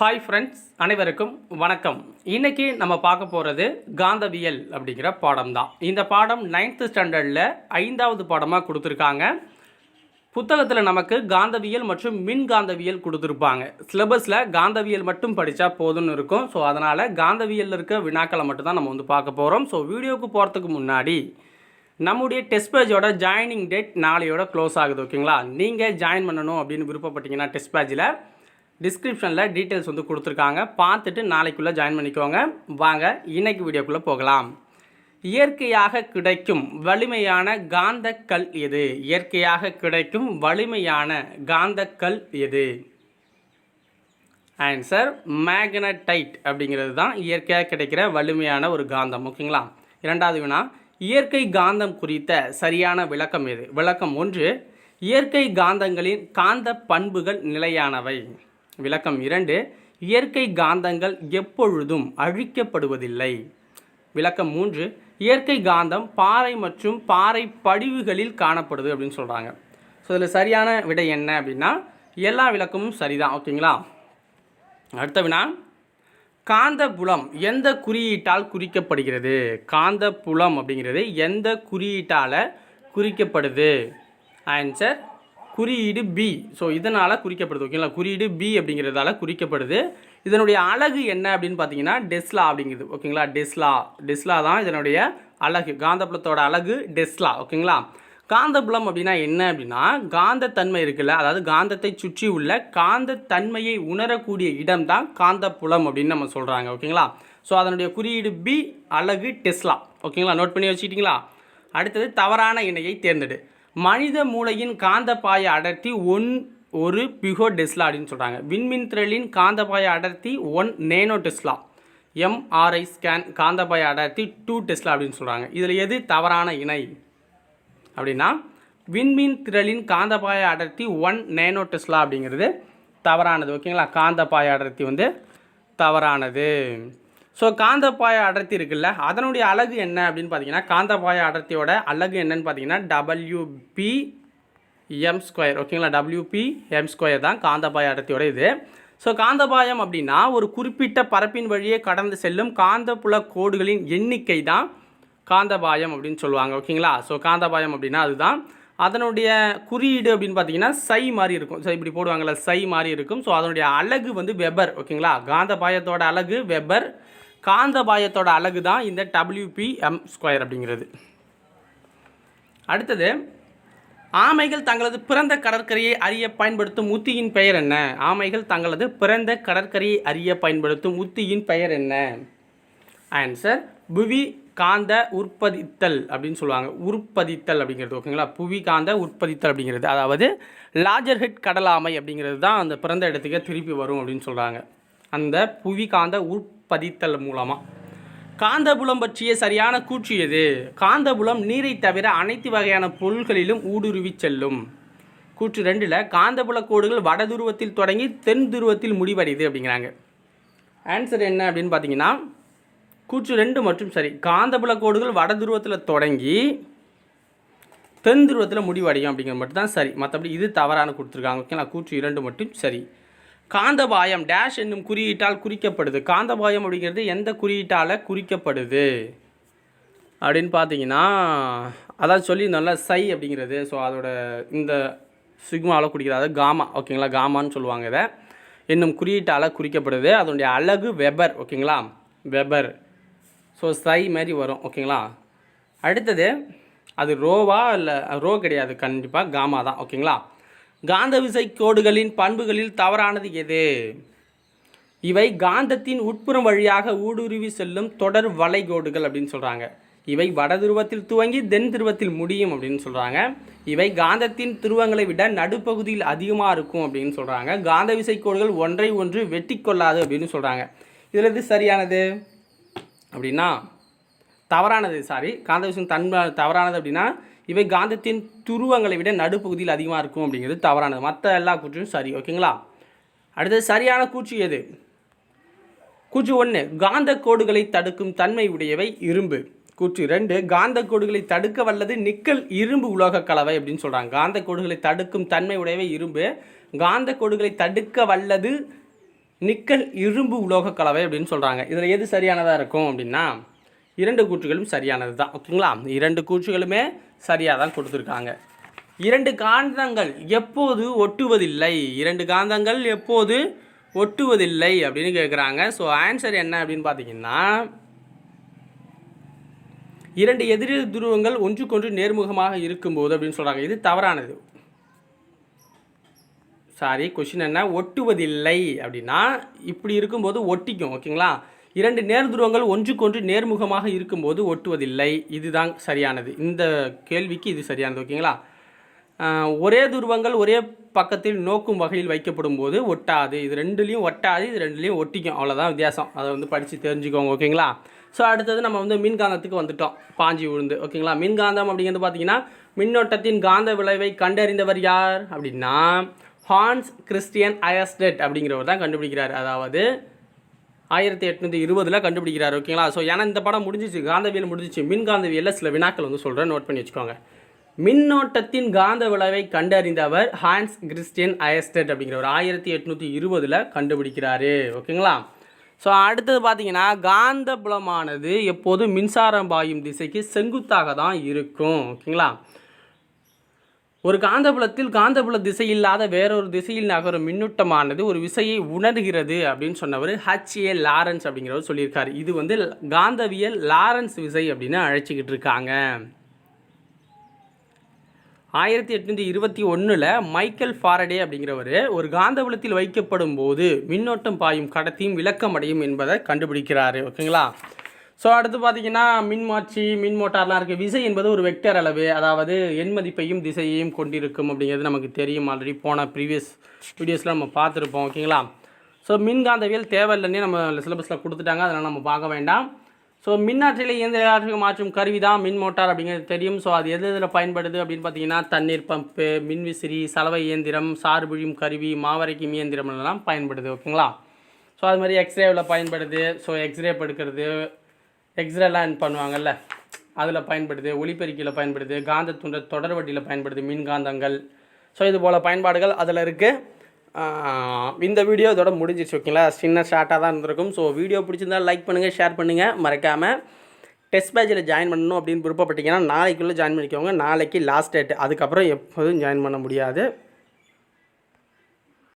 Hi friends அனைவருக்கும் வணக்கம். இன்றைக்கி நம்ம பார்க்க போகிறது காந்தவியல் அப்படிங்கிற பாடம் தான். இந்த பாடம் நைன்த்து ஸ்டாண்டர்டில் ஐந்தாவது பாடமாக கொடுத்துருக்காங்க. புத்தகத்தில் நமக்கு காந்தவியல் மற்றும் மின் காந்தவியல் கொடுத்துருப்பாங்க சிலபஸில் காந்தவியல் மட்டும் படித்தா போதும்னு இருக்கும். ஸோ அதனால் காந்தவியலில் இருக்க வினாக்களை மட்டும்தான் நம்ம வந்து பார்க்க போகிறோம் ஸோ வீடியோவுக்கு போகிறதுக்கு முன்னாடி நம்முடைய டெஸ்ட் பேஜோட ஜாயினிங் டேட் நாளையோட க்ளோஸ் ஆகுது ஓகேங்களா நீங்கள் ஜாயின் பண்ணணும் அப்படின்னு விருப்பப்பட்டீங்கன்னா டெஸ்ட் பேஜில் டிஸ்கிரிப்ஷனில் டீட்டெயில்ஸ் வந்து கொடுத்துருக்காங்க. பார்த்துட்டு நாளைக்குள்ளே ஜாயின் பண்ணிக்கோங்க. வாங்க இன்னைக்கு வீடியோக்குள்ளே போகலாம். இயற்கையாக கிடைக்கும் வலிமையான காந்தக்கல் எது? இயற்கையாக கிடைக்கும் வலிமையான காந்தக்கல் எது? ஆன்சர் மேக்னடைட் அப்படிங்கிறது தான் இயற்கையாக கிடைக்கிற வலிமையான ஒரு காந்தம். ஓகேங்களா? இரண்டாவது வினா இயற்கை காந்தம் குறித்த சரியான விளக்கம் எது? விளக்கம் ஒன்று இயற்கை காந்தங்களின் காந்த பண்புகள் நிலையானவை. விளக்கம் இரண்டு இயற்கை காந்தங்கள் எப்பொழுதும் அழிக்கப்படுவதில்லை. விளக்கம் மூன்று இயற்கை காந்தம் பாறை மற்றும் பாறை படிவுகளில் காணப்படுது அப்படின்னு சொல்கிறாங்க ஸோ இதில் சரியான விடை என்ன அப்படின்னா எல்லா விளக்கமும் சரிதான் ஓகேங்களா? அடுத்த வினா காந்த புலம் எந்த குறியீட்டால் குறிக்கப்படுகிறது? காந்த புலம் அப்படிங்கிறது எந்த குறியீட்டால் குறிக்கப்படுது? ஆன்சர் குறியீடு பி ஸோ இதனால் குறிக்கப்படுது ஓகேங்களா குறியீடு பி அப்படிங்கிறதால குறிக்கப்படுது. இதனுடைய அழகு என்ன அப்படின்னு பார்த்தீங்கன்னா டெஸ்லா அப்படிங்கிறது ஓகேங்களா டெஸ்லா. டெஸ்லா தான் இதனுடைய அழகு. காந்தப்புலத்தோட அழகு டெஸ்லா ஓகேங்களா காந்தபுலம் அப்படின்னா என்ன அப்படின்னா காந்தத்தன்மை இருக்குல்ல? அதாவது காந்தத்தை சுற்றி உள்ள காந்தத்தன்மையை உணரக்கூடிய இடம் தான் காந்தப்புலம் அப்படின்னு நம்ம சொல்கிறாங்க ஓகேங்களா ஸோ அதனுடைய குறியீடு பி அழகு டெஸ்லா ஓகேங்களா நோட் பண்ணி வச்சுக்கிட்டீங்களா? அடுத்தது தவறான இணையை தேர்ந்தெடு. மனித மூளையின் காந்தப்பாய அடர்த்தி ஒன் ஒரு பிகோ டெஸ்லா அப்படின்னு சொல்கிறாங்க விண்மின் திரளின் காந்தப்பாய அடர்த்தி one nano tesla. MRI scan காந்தப்பாய அடர்த்தி டூ டெஸ்லா அப்படின்னு சொல்கிறாங்க இதில் எது தவறான இணை? அப்படின்னா விண்மீன் திரளின் காந்தப்பாய அடர்த்தி ஒன் நேனோ டெஸ்லா அப்படிங்கிறது தவறானது. ஓகேங்களா? காந்தப்பாய அடர்த்தி வந்து தவறானது. ஸோ காந்தப்பாய அடர்த்தி இருக்குல்ல அதனுடைய அழகு என்ன அப்படின்னு பார்த்தீங்கன்னா காந்தப்பாய அடர்த்தியோட அழகு என்னன்னு பார்த்தீங்கன்னா டபிள்யூபி எம் ஸ்கொயர் ஓகேங்களா டபிள்யூபி எம் ஸ்கொயர் தான் காந்தப்பாய அடர்த்தியோட இது. ஸோ காந்தபாயம் அப்படின்னா ஒரு குறிப்பிட்ட பரப்பின் வழியே கடந்து செல்லும் காந்தப்புல கோடுகளின் எண்ணிக்கை தான் காந்தபாயம் அப்படின்னு சொல்லுவாங்க ஓகேங்களா ஸோ காந்தபாயம் அப்படின்னா அதுதான். அதனுடைய குறியீடு அப்படின்னு பார்த்தீங்கன்னா சை மாதிரி இருக்கும். ஸோ இப்படி போடுவாங்கள்ல சை மாதிரி இருக்கும். ஸோ அதனுடைய அலகு வந்து வெபர் ஓகேங்களா காந்தபாயத்தோட அலகு வெபர் காந்தபாயத்தோட அழகு தான் இந்த டபிள்யூபிஎம் ஸ்கொயர் அப்படிங்கிறது. அடுத்தது ஆமைகள் தங்களது பிறந்த கடற்கரையை அறிய பயன்படுத்தும் உத்தியின் பெயர் என்ன? ஆமைகள் தங்களது பிறந்த கடற்கரையை அறிய பயன்படுத்தும் உத்தியின் பெயர் என்ன? ஆன்சர் புவி காந்த உற்பத்தித்தல் அப்படின்னு சொல்லுவாங்க. உற்பத்தித்தல் அப்படிங்கிறது ஓகேங்களா புவி காந்த உற்பத்தித்தல் அப்படிங்கிறது. அதாவது லார்ஜர் ஹெட் கடலாமை அப்படிங்கிறது தான் அந்த பிறந்த இடத்துக்கு திருப்பி வரும் அப்படின்னு சொல்கிறாங்க அந்த புவி காந்த உற்பதித்தல் மூலமாக காந்தபுலம் பற்றிய சரியான கூற்று எது? காந்தபுலம் நீரை தவிர அனைத்து வகையான பொருள்களிலும் ஊடுருவி செல்லும். கூற்று ரெண்டில் காந்தபுல கோடுகள் வட துருவத்தில் தொடங்கி தென் துருவத்தில் முடிவடையுது அப்படிங்கிறாங்க. ஆன்சர் என்ன அப்படின்னு பார்த்தீங்கன்னா கூற்று ரெண்டு மற்றும் சரி. காந்தபுல கோடுகள் வட துருவத்தில் தொடங்கி தென் துருவத்தில் முடிவடையும் அப்படிங்கிறது மட்டும் தான் சரி. மற்றபடி இது தவறான கொடுத்துருக்காங்க. ஓகேங்களா? கூற்று இரண்டு மட்டும் சரி. காந்தபாயம் டேஷ் என்னும் குறியீட்டால் குறிக்கப்படுது. காந்தபாயம் அப்படிங்கிறது எந்த குறியீட்டால் குறிக்கப்படுது? அப்படின்னு பார்த்தீங்கன்னா அதான் சொல்லியிருந்தோம்ல சை அப்படிங்கிறது. ஸோ அதோட இந்த சிக்மாவில் குறிக்கிறது அதாவது காமா ஓகேங்களா காமான்னு சொல்லுவாங்க இதை. என்னும் குறியீட்டால் குறிக்கப்படுது. அதனுடைய அழகு வெபர் ஓகேங்களா வெபர். ஸோ சை மாதிரி வரும் ஓகேங்களா அடுத்தது அது ரோவா இல்லை ரோ கிடையாது கண்டிப்பாக காமா தான் ஓகேங்களா காந்த விசை கோடுகளின் பண்புகளில் தவறானது எது? இவை காந்தத்தின் உட்புறம் வழியாக ஊடுருவி செல்லும் தொடர் வளைகோடுகள் அப்படின்னு சொல்கிறாங்க இவை வட துருவத்தில் துவங்கி தென் துருவத்தில் முடியும் அப்படின்னு சொல்கிறாங்க இவை காந்தத்தின் துருவங்களை விட நடுப்பகுதியில் அதிகமாக இருக்கும் அப்படின்னு சொல்கிறாங்க காந்த விசை கோடுகள் ஒன்றை ஒன்று வெட்டி கொள்ளாது அப்படின்னு சொல்கிறாங்க இதில் எது சரியானது? அப்படின்னா தவறானது சாரி காந்த விஷயம் தன் தவறானது அப்படின்னா இவை காந்தத்தின் துருவங்களை விட நடுப்பகுதியில் அதிகமாக இருக்கும் அப்படிங்கிறது தவறானது. மற்ற எல்லா கூற்றும் சரி ஓகேங்களா? அடுத்தது சரியான கூற்று எது? கூற்று ஒன்று காந்த கோடுகளை தடுக்கும் தன்மை உடையவை இரும்பு. கூற்று ரெண்டு காந்த கோடுகளை தடுக்க வல்லது நிக்கல் இரும்பு உலோக கலவை அப்படின்னு சொல்கிறாங்க காந்த கோடுகளை தடுக்கும் தன்மை உடையவை இரும்பு. காந்த கோடுகளை தடுக்க வல்லது நிக்கல் இரும்பு உலோக கலவை அப்படின்னு சொல்கிறாங்க இதில் எது சரியானதாக இருக்கும் அப்படின்னா இரண்டு கூற்றுகளும் சரியானது தான் ஓகேங்களா? இரண்டு கூற்றுகளுமே சரியாக தான் கொடுத்துருக்காங்க. இரண்டு காந்தங்கள் எப்போது ஒட்டுவதில்லை? இரண்டு காந்தங்கள் எப்போது ஒட்டுவதில்லை அப்படின்னு கேட்குறாங்க ஸோ ஆன்சர் என்ன அப்படின்னு பார்த்தீங்கன்னா இரண்டு எதிரெதிர் துருவங்கள் ஒன்றுக்கொன்று நேர்முகமாக இருக்கும்போது அப்படின்னு சொல்கிறாங்க இது தவறானது. சாரி கொஷின் என்ன? ஒட்டுவதில்லை அப்படின்னா இப்படி இருக்கும்போது ஒட்டிக்கும் ஓகேங்களா இரண்டு நேர் துருவங்கள் ஒன்றுக்கொன்று நேர்முகமாக இருக்கும்போது ஒட்டுவதில்லை. இதுதான் சரியானது. இந்த கேள்விக்கு இது சரியானது ஓகேங்களா? ஒரே துருவங்கள் ஒரே பக்கத்தில் நோக்கும் வகையில் வைக்கப்படும் போது ஒட்டாது. இது ரெண்டுலேயும் ஒட்டாது இது ரெண்டுலேயும் ஒட்டிக்கும். அவ்வளோதான் வித்தியாசம். அதை வந்து படித்து தெரிஞ்சுக்கோங்க ஓகேங்களா? ஸோ அடுத்தது நம்ம வந்து மின்காந்தத்துக்கு வந்துட்டோம். பாஞ்சி விழுந்து ஓகேங்களா? மின்காந்தம் அப்படிங்கிறது பார்த்தீங்கன்னா மின்னோட்டத்தின் காந்த விளைவை கண்டறிந்தவர் யார் அப்படின்னா ஹான்ஸ் கிறிஸ்டியன் அயஸ்டெட் அப்படிங்கிறவர் தான் கண்டுபிடிக்கிறார். அதாவது ஆயிரத்தி எட்நூற்றி இருபதில் கண்டுபிடிக்கிறார் ஓகேங்களா? ஸோ ஏன்னா இந்த படம் முடிஞ்சிச்சு காந்தவியல் முடிஞ்சிச்சு. மின்காந்தவியலில் சில வினாக்கள் வந்து சொல்கிறேன் நோட் பண்ணி வச்சுக்கோங்க. மின்னோட்டத்தின் காந்த விளைவை கண்டறிந்தவர் ஹான்ஸ் கிறிஸ்டியன் அயஸ்டட் அப்படிங்கிறவர். ஆயிரத்தி எட்நூற்றி இருபதில் கண்டுபிடிக்கிறாரு ஓகேங்களா? ஸோ அடுத்தது பார்த்தீங்கன்னா காந்த புலமானது எப்போதும் மின்சாரம் பாயும் திசைக்கு செங்குத்தாக தான் இருக்கும் ஓகேங்களா? ஒரு காந்தபுலத்தில் காந்தபுல திசை இல்லாத வேறொரு திசையில் நகரும் மின்னூட்டமானது ஒரு விசையை உணர்கிறது அப்படின்னு சொன்னவர் ஹச் ஏ லாரன்ஸ் அப்படிங்கிறவர் சொல்லியிருக்காரு. இது வந்து காந்தவியல் லாரன்ஸ் விசை அப்படின்னு அழைச்சிக்கிட்டு இருக்காங்க. ஆயிரத்தி எட்நூற்றி இருபத்தி ஒன்றில் மைக்கேல் ஃபாரடே அப்படிங்கிறவர் ஒரு காந்தபுலத்தில் வைக்கப்படும் போது மின்னோட்டம் பாயும் கடத்தியும் விளக்கமடையும் என்பதை கண்டுபிடிக்கிறாரு. ஓகேங்களா? ஸோ அடுத்து பார்த்தீங்கன்னா மின்மாற்றி மின் மோட்டார்லாம் இருக்குது விசை என்பது ஒரு வெக்டர் அளவு. அதாவது எண் மதிப்பையும் திசையையும் கொண்டிருக்கும் அப்படிங்கிறது நமக்கு தெரியும் ஆல்ரெடி போன ப்ரீவியஸ் வீடியோஸில் நம்ம பார்த்துருப்போம் ஓகேங்களா ஸோ மின்காந்தவியல் தேவையில்லைன்னே நம்ம சிலபஸில் கொடுத்துட்டாங்க. அதனால் நம்ம பார்க்க வேண்டாம். ஸோ மின்னாற்றலை இயந்திர ஆற்றலுக்கு மாற்றும் கருவி தான் மின் மோட்டார் அப்படிங்கிறது தெரியும். ஸோ அது எது எதில் பயன்படுது அப்படின்னு பார்த்தீங்கன்னா தண்ணீர் பம்பு மின்விசிறி சலவை இயந்திரம் சார்புழியும் கருவி மாவரைக்கும் இயந்திரம் எல்லாம் பயன்படுது ஓகேங்களா ஸோ அது மாதிரி எக்ஸ்ரேவில் பயன்படுது. ஸோ எக்ஸ்ரே படுக்கிறது எக்ஸ்ரேலாம் பண்ணுவாங்கல்ல அதில் பயன்படுது ஒளிப்பெருக்கியில் பயன்படுது காந்த துண்ட தொடர் வட்டியில் பயன்படுது மின்காந்தங்கள் ஸோ இது போல் பயன்பாடுகள் அதில் இருக்குது இந்த வீடியோ இதோட முடிஞ்சிச்சு ஓகேங்களா? சின்ன ஷார்ட்டாக தான் இருந்திருக்கும். ஸோ வீடியோ பிடிச்சிருந்தா லைக் பண்ணுங்கள் ஷேர் பண்ணுங்கள் மறக்காமல் டெஸ்ட் பேஜில் ஜாயின் பண்ணணும் அப்படின்னு விருப்பப்பட்டீங்கன்னா நாளைக்குள்ளே ஜாயின் பண்ணிக்கோங்க. நாளைக்கு லாஸ்ட் டேட் அதுக்கப்புறம் எப்போதும் ஜாயின் பண்ண முடியாது.